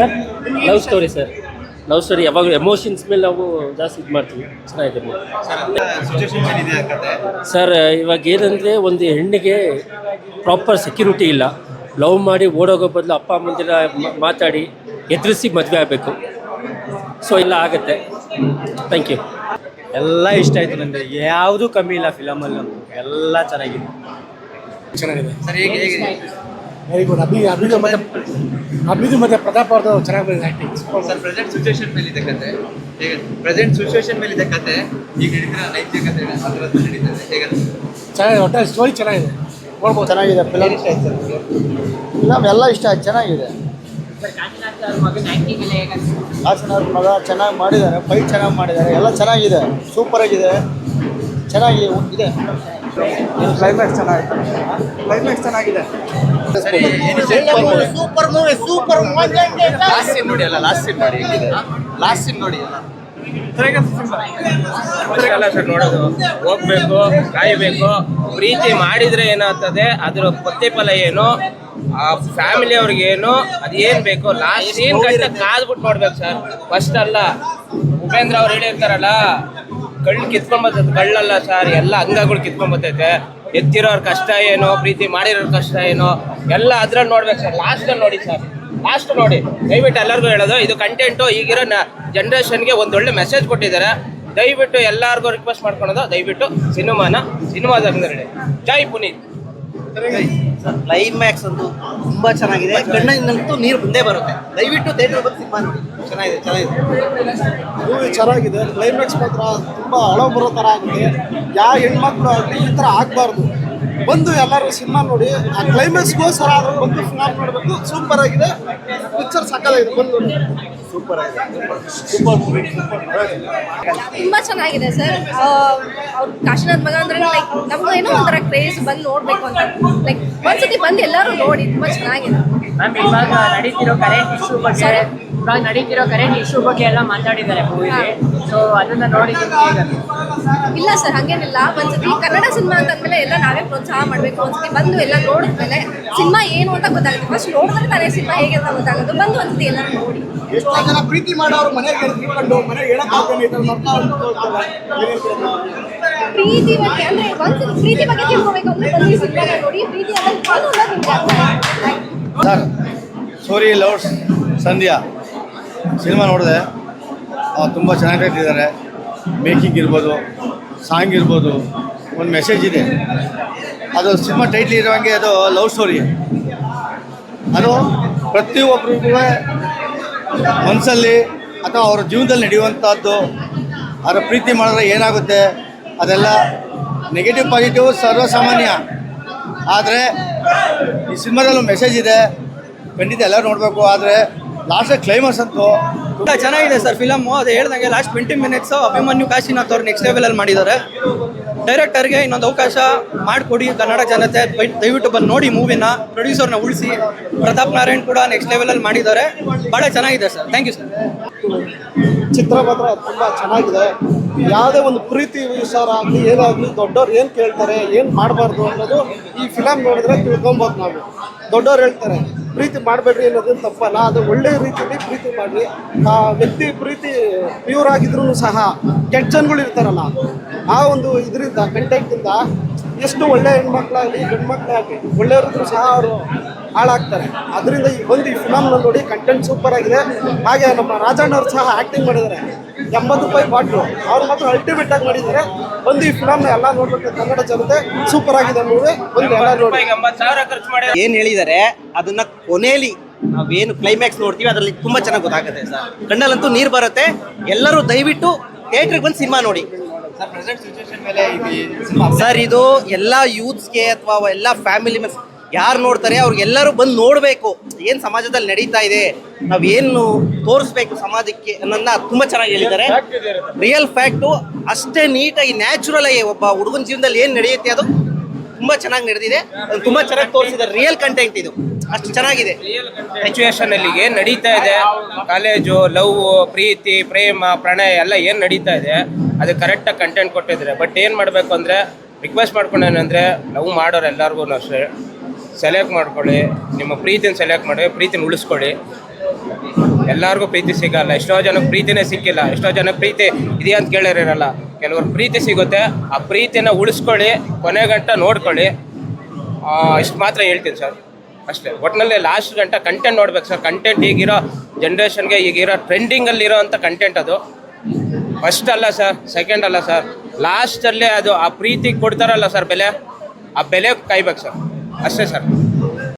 Love story sir love story ಯಾವಾಗಲೂ emotions ಮೇಲೆ ನಾವು ಜಾಸ್ತಿ ಇದು ಮಾಡ್ತೀವಿ. ಚೆನ್ನಾಗಿದೆ. ಸರ್ ಇವಾಗ ಏನಂದರೆ ಒಂದು ಹೆಣ್ಣಿಗೆ ಪ್ರಾಪರ್ ಸೆಕ್ಯೂರಿಟಿ ಇಲ್ಲ. ಲವ್ ಮಾಡಿ ಓಡೋಗೋ ಬದಲು ಅಪ್ಪ ಅಮ್ಮಂದಿರ ಮಾತಾಡಿ ಎದುರಿಸಿ ಮದುವೆ ಆಗಬೇಕು. ಸೊ ಇಲ್ಲ ಆಗುತ್ತೆ. ಥ್ಯಾಂಕ್ ಯು ಎಲ್ಲ ಇಷ್ಟ ಆಯ್ತು ನನಗೆ ಯಾವುದು ಕಮ್ಮಿ ಇಲ್ಲ ಫಿಲಮಲ್ಲಿ ಎಲ್ಲ ಚೆನ್ನಾಗಿದೆ. ಚೆನ್ನಾಗಿದೆ. ಸರ್ ವೆರಿ ಗುಡ್ ಅಭಿ ಅಭಿದು ಮತ್ತೆ ಅಭಿದು ಮತ್ತೆ ಪ್ರತಾಪ್ ಅವ್ರದ್ದು ಚೆನ್ನಾಗಿ ಬಂದಿದೆ ಆ್ಯಕ್ಟಿಂಗ್ ಸರ್ ಪ್ರೆಸೆಂಟ್ ಸಿಚುವೇಶನ್ ಮೇಲೆ ಇದೆ ಕತೆ. ಈಗ ಪ್ರೆಸೆಂಟ್ ಸಿಚುವೇಶನ್ ಮೇಲೆ ಇದೆ ಕತೆ. ಈಗ ಹೇಳಿದ್ರೆ ನೈತಿಕತೆ ಅದರ ನಡೀತದೆ. ಹೇಗೆ? ಚೆನ್ನಾಗಿದೆ. ಒಟ್ಟಾರೆ ಸ್ಟೋರಿ ಚೆನ್ನಾಗಿದೆ. ನೋಡ್ಬೋದು. ಚೆನ್ನಾಗಿದೆ. ಫಿಲಮ್ ಇಷ್ಟ ಆಯ್ತು ಫಿಲಮ್ ಎಲ್ಲ ಇಷ್ಟ. ಆಯ್ತು ಚೆನ್ನಾಗಿದೆ ಹಾಸನ ಅವ್ರ ಮಗ ಚೆನ್ನಾಗಿ ಮಾಡಿದ್ದಾರೆ. ಫೈಟ್ ಚೆನ್ನಾಗಿ ಮಾಡಿದ್ದಾರೆ. ಎಲ್ಲ ಚೆನ್ನಾಗಿದೆ. ಸೂಪರ್ ಆಗಿದೆ ಚೆನ್ನಾಗಿ ಇದೆ. ಕ್ಲೈಮ್ಯಾಕ್ಸ್ ಚೆನ್ನಾಗಿದೆ? ಕ್ಲೈಮ್ಯಾಕ್ಸ್ ಚೆನ್ನಾಗಿದೆ. Super movie super last scene ನೋಡಿ ಅಲ್ಲ ಲಾಸ್ಟ್ ಸೀನ್ ನೋಡಿ ಹೇಗಿದೆ. ಲಾಸ್ಟ್ ಸೀನ್ ನೋಡಿ ಅಲ್ಲ. ಸರ್ ನೋಡೋದು. ಹೋಗ್ಬೇಕು ಕಾಯ್ಬೇಕು. ಪ್ರೀತಿ ಮಾಡಿದ್ರೆ ಏನಾಗ್ತದೆ? ಅದ್ರ ಪ್ರತಿಫಲ ಏನು? ಆ ಫ್ಯಾಮಿಲಿ ಅವ್ರಿಗೆ ಏನು? ಅದೇನ್ ಬೇಕು? ಲಾಸ್ಟ್ ಏನ್ ಗಂಟೆ ಕಾದ್ಬಿಟ್ಟು ನೋಡ್ಬೇಕು ಸರ್ ಫಸ್ಟ್ ಅಲ್ಲ. ಉಪೇಂದ್ರ ಅವ್ರು ಹೇಳಿರ್ತಾರಲ್ಲ ಕಳ್ಳು ಕಿತ್ಕೊಂಡ್ ಬರ್ತೈತೆ ಕಳ್ಳಲ್ಲ ಸರ್, ಎಲ್ಲ ಅಂಗಗಳು ಕಿತ್ಕೊಂಡ್ ಬರ್ತೈತೆ ಎತ್ತಿರೋರ್ ಕಷ್ಟ ಏನೋ, ಪ್ರೀತಿ ಮಾಡಿರೋರ್ ಕಷ್ಟ ಏನೋ, ಎಲ್ಲ ಅದ್ರಲ್ಲಿ ನೋಡ್ಬೇಕು ಸರ್ ಲಾಸ್ಟ್ ನೋಡಿ ಸರ್. ಲಾಸ್ಟ್ ನೋಡಿ, ದಯವಿಟ್ಟು ಎಲ್ಲರಿಗೂ ಹೇಳೋದು, ಇದು ಕಂಟೆಂಟು ಈಗಿರೋ ಜನ್ರೇಷನ್ಗೆ ಒಂದೊಳ್ಳೆ ಮೆಸೇಜ್ ಕೊಟ್ಟಿದ್ದಾರೆ. ದಯವಿಟ್ಟು ಎಲ್ಲರಿಗೂ ರಿಕ್ವೆಸ್ಟ್ ಮಾಡ್ಕೊಳೋದು, ದಯವಿಟ್ಟು ಸಿನಿಮಾನ ಸಿನಿಮಾದ ಜೈ ಪುನೀತ್. ಕ್ಲೈಮ್ಯಾಕ್ಸ್ ತುಂಬಾ ಚೆನ್ನಾಗಿದೆ. ಕಣ್ಣಿನಂತೂ ನೀರು ಮುಂದೆ ಬರುತ್ತೆ. ದಯವಿಟ್ಟು ಥಿಯೇಟರ್ ಬಂದು ಸಿನಿಮಾ ನೋಡಿ. ಚೆನ್ನಾಗಿದೆ ಚೆನ್ನಾಗಿದೆ. ಮೂವಿ ಚೆನ್ನಾಗಿದೆ. ಕ್ಲೈಮ್ಯಾಕ್ಸ್ ಮಾತ್ರ ತುಂಬಾ ಹಳ ಬರೋ ತರ ಆಗಿದೆ ಯಾವ ಹೆಣ್ಮಕ್ಳು ಆಗಲಿ ಈ ತರ ಆಗಬಾರ್ದು. ಬಂದು ಎಲ್ಲರೂ ಸಿನಿಮಾ ನೋಡಿ ಆ ಕ್ಲೈಮ್ಯಾಕ್ಸ್ಗೋಸ್ಕರ ಆದ್ರೂ ಬಂದು ಸಿನಿಮಾ ನೋಡಬೇಕು. ಸೂಪರ್ ಆಗಿದೆ. ಪಿಕ್ಚರ್ ಸಕ್ಕತ್ತಾಗಿದೆ. ಬಂದು ನೋಡಿ. ಸೂಪರ್ ಆಗಿದೆ. ಸೂಪರ್ ಮೂವಿ ತುಂಬಾ ಚೆನ್ನಾಗಿದೆ ಸರ್. ಅವ್ರ ಕಾಶಿನಾಥ್ ಮಗ ಅಂದ್ರೆ ಲೈಕ್ ನಮ್ಗೆ ಏನೋ ಒಂಥರ ಕ್ರೇಜ್ ಬಂದು ನೋಡ್ಬೇಕು ಅಂತ. ಲೈಕ್ ಒಂದ್ಸತಿ ಬಂದು ಎಲ್ಲರೂ ನೋಡಿ ತುಂಬಾ ಚೆನ್ನಾಗಿದೆ. ಮ್ಯಾಮ್ ಇವಾಗ ನಡೀತಿರೋ ಕರೆಂಟ್ ಇಶ್ಯೂ ಬಗ್ಗೆ? ಇವಾಗ ನಡೀತಿರೋ ಕರೆಂಟ್ ಇಶ್ಯೂ ಬಗ್ಗೆ ಎಲ್ಲ ಮಾತಾಡಿದ್ದಾರೆ ಮೂವಿಲಿ ಸೊ ಅದನ್ನ ನೋಡಿ ಇಲ್ಲ ಸರ್ ಹಂಗೇನಿಲ್ಲ. ಒಂದ್ಸತಿ ಕನ್ನಡ ಸಿನಿಮಾ ಅಂತಂದ್ಮೇಲೆ ಎಲ್ಲ ನಾವೇ ಪ್ರೋತ್ಸಾಹ ಮಾಡಬೇಕು. ಒಂದ್ಸತಿ ಬಂದು ಎಲ್ಲ ನೋಡಿದ್ಮೇಲೆ ಸಿನಿಮಾ ಏನು ಅಂತ ಗೊತ್ತಾಗುತ್ತೆ. ಫಸ್ಟ್ ನೋಡಿದ್ರೆ ತಾನೇ ಸಿನಿಮಾ ಹೇಗೆ ಅಂತ ಗೊತ್ತಾಗೋದು ಬಂದು ಒಂದ್ಸತಿ ಎಲ್ಲ ನೋಡಿ. ಎಷ್ಟೋ ಜನ ಪ್ರೀತಿ ಮಾಡೋರು ಮನೆಗೆ ಪ್ರೀತಿ ಬಗ್ಗೆ ಅಂದ್ರೆ ಒಂದ್ಸತಿ ಪ್ರೀತಿ ಬಗ್ಗೆ ತಿಳ್ಕೊಬೇಕು ಅಂದ್ರೆ ಬಂದು ಸಿನಿಮಾ ನೋಡಿ. ಪ್ರೀತಿ ಅನ್ನೋದು ಸೋರಿ ಲವ್ಸ್ ಸಂಧ್ಯಾ. ಸಿನಿಮಾ ನೋಡಿದೆ. ತುಂಬ ಚೆನ್ನಾಗಿ ಕಟ್ಟಿದ್ದಾರೆ ಮೇಕಿಂಗ್ ಇರ್ಬೋದು, ಸಾಂಗ್ ಇರ್ಬೋದು, ಒಂದು ಮೆಸೇಜ್ ಇದೆ. ಅದು ಸಿನಿಮಾ ಟೈಟ್ಲ್ ಇರೋಂಗೆ ಅದು ಲವ್ ಸ್ಟೋರಿ ಅದು ಪ್ರತಿಯೊಬ್ಬರಿಗೂ ಮನಸ್ಸಲ್ಲಿ ಅಥವಾ ಅವ್ರ ಜೀವನದಲ್ಲಿ ನಡೆಯುವಂಥದ್ದು ಅವರ ಪ್ರೀತಿ ಮಾಡಿದ್ರೆ ಏನಾಗುತ್ತೆ, ಅದೆಲ್ಲ ನೆಗೆಟಿವ್ ಪಾಸಿಟಿವ್ ಸರ್ವಸಾಮಾನ್ಯ. ಆದರೆ ಈ ಸಿನಿಮಾದಲ್ಲೂ ಮೆಸೇಜ್ ಇದೆ. ಖಂಡಿತ ಎಲ್ಲರೂ ನೋಡಬೇಕು. ಆದರೆ ಲಾಸ್ಟ್ ಕ್ಲೈಮರ್ಸ್ ಅಂತೂ ತುಂಬ ಚೆನ್ನಾಗಿದೆ ಸರ್ ಫಿಲಮು ಅದು ಹೇಳ್ದಂಗೆ last twenty minutes Abhimanyu Kashinath ಅವ್ರು ನೆಕ್ಸ್ಟ್ ಲೆವೆಲಲ್ಲಿ ಮಾಡಿದ್ದಾರೆ. ಡೈರೆಕ್ಟರ್ಗೆ ಇನ್ನೊಂದು ಅವಕಾಶ ಮಾಡಿಕೊಡಿ ಕನ್ನಡ ಜನತೆ. ದಯವಿಟ್ಟು ಬಂದು ನೋಡಿ ಮೂವಿನ ಪ್ರೊಡ್ಯೂಸರ್ನ ಉಳಿಸಿ. ಪ್ರತಾಪ್ ನಾರಾಯಣ್ ಕೂಡ ನೆಕ್ಸ್ಟ್ ಲೆವೆಲಲ್ಲಿ ಮಾಡಿದ್ದಾರೆ. ಭಾಳ ಚೆನ್ನಾಗಿದೆ ಸರ್. ಥ್ಯಾಂಕ್ ಯು ಸರ್ ಚಿತ್ರ ಮಾತ್ರ ತುಂಬ ಚೆನ್ನಾಗಿದೆ. ಯಾವುದೇ ಒಂದು ಪ್ರೀತಿ ವಿಚಾರ ಆಗಲಿ ಏನಾಗಲಿ ದೊಡ್ಡವ್ರು ಏನು ಕೇಳ್ತಾರೆ ಏನು ಮಾಡಬಾರ್ದು ಅನ್ನೋದು ಈ ಫಿಲಮ್ ನೋಡಿದ್ರೆ ತಿಳ್ಕೊಬೋದು ನಾವು. ದೊಡ್ಡವ್ರು ಹೇಳ್ತಾರೆ ಪ್ರೀತಿ ಮಾಡಬೇಡ್ರಿ ಅನ್ನೋದು ತಪ್ಪಲ್ಲ, ಅದು ಒಳ್ಳೆ ರೀತಿಯಲ್ಲಿ ಪ್ರೀತಿ ಮಾಡಿ ಆ ವ್ಯಕ್ತಿ ಪ್ರೀತಿ ಪ್ಯೂರ್ ಆಗಿದ್ರು ಸಹ ಕೆಟ್ಟ ಜನಗಳು ಇರ್ತಾರಲ್ಲ ಆ ಒಂದು ಇದರಿಂದ ಕಂಟೆಂಟಿಂದ ಎಷ್ಟು ಒಳ್ಳೆ ಹೆಣ್ಮಕ್ಳಾಗಲಿ ಗಂಡು ಮಕ್ಕಳಾಗಲಿ ಒಳ್ಳೆಯವರಿದ್ರು ಸಹ ಅವರು ಹಾಳಾಗ್ತಾರೆ. ಅದರಿಂದ ಈ ಬಂದು ಈ ಫಿಲಮ್ನ ನೋಡಿ ಕಂಟೆಂಟ್ ಸೂಪರ್ ಆಗಿದೆ. ಹಾಗೆ ನಮ್ಮ ರಾಜಣ್ಣವ್ರು ಸಹ ಆ್ಯಕ್ಟಿಂಗ್ ಮಾಡಿದ್ದಾರೆ. ಎಂಬತ್ತು ರೂಪಾಯಿ ಬಾಟ್ಲು. ಅವ್ರು ಮಾತ್ರ ಅಲ್ಟಿಮೇಟಾಗಿ ಮಾಡಿದ್ದಾರೆ. ಬಂದು ಈ ಫಿಲಮ್ನ ಎಲ್ಲ ನೋಡ್ಬೇಕು ಕನ್ನಡ ಜನತೆ ಸೂಪರ್ ಆಗಿದೆ ಮೂವಿ ಬಂದು ಎಲ್ಲ ನೋಡಿ. ಏನ್ ಹೇಳಿದಾರೆ ಅದನ್ನ ಕೊನೆಯಲ್ಲಿ ನಾವೇನು ಕ್ಲೈಮ್ಯಾಕ್ಸ್ ನೋಡ್ತೀವಿ ಅದರಲ್ಲಿ ತುಂಬಾ ಚೆನ್ನಾಗಿ ಗೊತ್ತಾಗುತ್ತೆ ಸರ್. ಕಣ್ಣಲ್ಲಂತೂ ನೀರ್ ಬರುತ್ತೆ. ಎಲ್ಲರೂ ದಯವಿಟ್ಟು ಥಿಯೇಟ್ರಿಗೆ ಬಂದು ಸಿನಿಮಾ ನೋಡಿ. ಸರ್ ಇದು ಎಲ್ಲ ಯೂತ್ಸ್ಗೆ ಅಥವಾ ಎಲ್ಲ ಫ್ಯಾಮಿಲಿ ಮೆಂಬರ್ಸ್ ಯಾರು ನೋಡ್ತಾರೆ ಅವ್ರಿಗೆಲ್ಲರೂ ಬಂದು ನೋಡಬೇಕು. ಏನು ಸಮಾಜದಲ್ಲಿ ನಡೀತಾ ಇದೆ ನಾವೇನು ತೋರಿಸ್ಬೇಕು ಸಮಾಜಕ್ಕೆ ಅನ್ನೋದನ್ನ ತುಂಬ ಚೆನ್ನಾಗಿ ಹೇಳಿದ್ದಾರೆ. ರಿಯಲ್ ಫ್ಯಾಕ್ಟು ಅಷ್ಟೇ ನೀಟಾಗಿ ನ್ಯಾಚುರಲ್ ಆಗಿ ಒಬ್ಬ ಹುಡುಗನ ಜೀವನದಲ್ಲಿ ಏನು ನಡೆಯುತ್ತೆ ಅದು ತುಂಬ ಚೆನ್ನಾಗಿ ನಡೆದಿದೆ. ಅದು ತುಂಬ ಚೆನ್ನಾಗಿ ತೋರಿಸಿದ್ದಾರೆ. ರಿಯಲ್ ಕಂಟೆಂಟ್ ಇದು. ಅಷ್ಟು ಚೆನ್ನಾಗಿದೆ. ಸಿಚುವೇಶನ್ ಅಲ್ಲಿ ಏನ್ ನಡೀತಾ ಇದೆ, ಕಾಲೇಜು, ಲವ್, ಪ್ರೀತಿ, ಪ್ರೇಮ, ಪ್ರಣಯ ಎಲ್ಲ ಏನು ನಡೀತಾ ಇದೆ, ಅದು ಕರೆಕ್ಟಾಗಿ ಕಂಟೆಂಟ್ ಕೊಟ್ಟಿದ್ದಾರೆ. ಬಟ್ ಏನು ಮಾಡಬೇಕು ಅಂದ್ರೆ ರಿಕ್ವೆಸ್ಟ್ ಮಾಡ್ಕೊಂಡೇನಂದ್ರೆ ಲವ್ ಮಾಡೋರು ಎಲ್ಲರಿಗೂ ಅಷ್ಟೇ. ಸೆಲೆಕ್ಟ್ ಮಾಡ್ಕೊಳ್ಳಿ, ನಿಮ್ಮ ಪ್ರೀತಿನ ಸೆಲೆಕ್ಟ್ ಮಾಡಿ ಪ್ರೀತಿನ ಉಳಿಸ್ಕೊಳ್ಳಿ. ಎಲ್ಲರಿಗೂ ಪ್ರೀತಿ ಸಿಗಲ್ಲ, ಎಷ್ಟೋ ಜನಕ್ಕೆ ಪ್ರೀತಿನೇ ಸಿಕ್ಕಿಲ್ಲ, ಎಷ್ಟೋ ಜನಕ್ಕೆ ಪ್ರೀತಿ ಇದೆಯಾ ಅಂತ ಕೇಳಿರಲ್ಲ ಕೆಲವ್ರಿಗೆ ಪ್ರೀತಿ ಸಿಗುತ್ತೆ, ಆ ಪ್ರೀತಿನ ಉಳಿಸ್ಕೊಳ್ಳಿ, ಕೊನೆ ಗಂಟ ನೋಡ್ಕೊಳ್ಳಿ. ಇಷ್ಟು ಮಾತ್ರ ಹೇಳ್ತೀನಿ ಸರ್. ಅಷ್ಟೇ ಒಟ್ಟಿನಲ್ಲಿ ಲಾಸ್ಟ್ ಗಂಟ ಕಂಟೆಂಟ್ ನೋಡ್ಬೇಕು ಸರ್. ಕಂಟೆಂಟ್ ಈಗಿರೋ ಜನ್ರೇಷನ್ಗೆ ಈಗಿರೋ ಟ್ರೆಂಡಿಂಗಲ್ಲಿರೋ ಅಂಥ ಕಂಟೆಂಟ್ ಅದು. ಫಸ್ಟ್ ಅಲ್ಲ ಸರ್ ಸೆಕೆಂಡ್ ಅಲ್ಲ ಸರ್. ಲಾಸ್ಟಲ್ಲೇ ಅದು ಆ ಪ್ರೀತಿ ಕೊಡ್ತಾರಲ್ಲ ಸರ್ ಬೆಲೆ, ಆ ಬೆಲೆ ಕಾಯ್ಬೇಕು ಸರ್. अच्छा सर।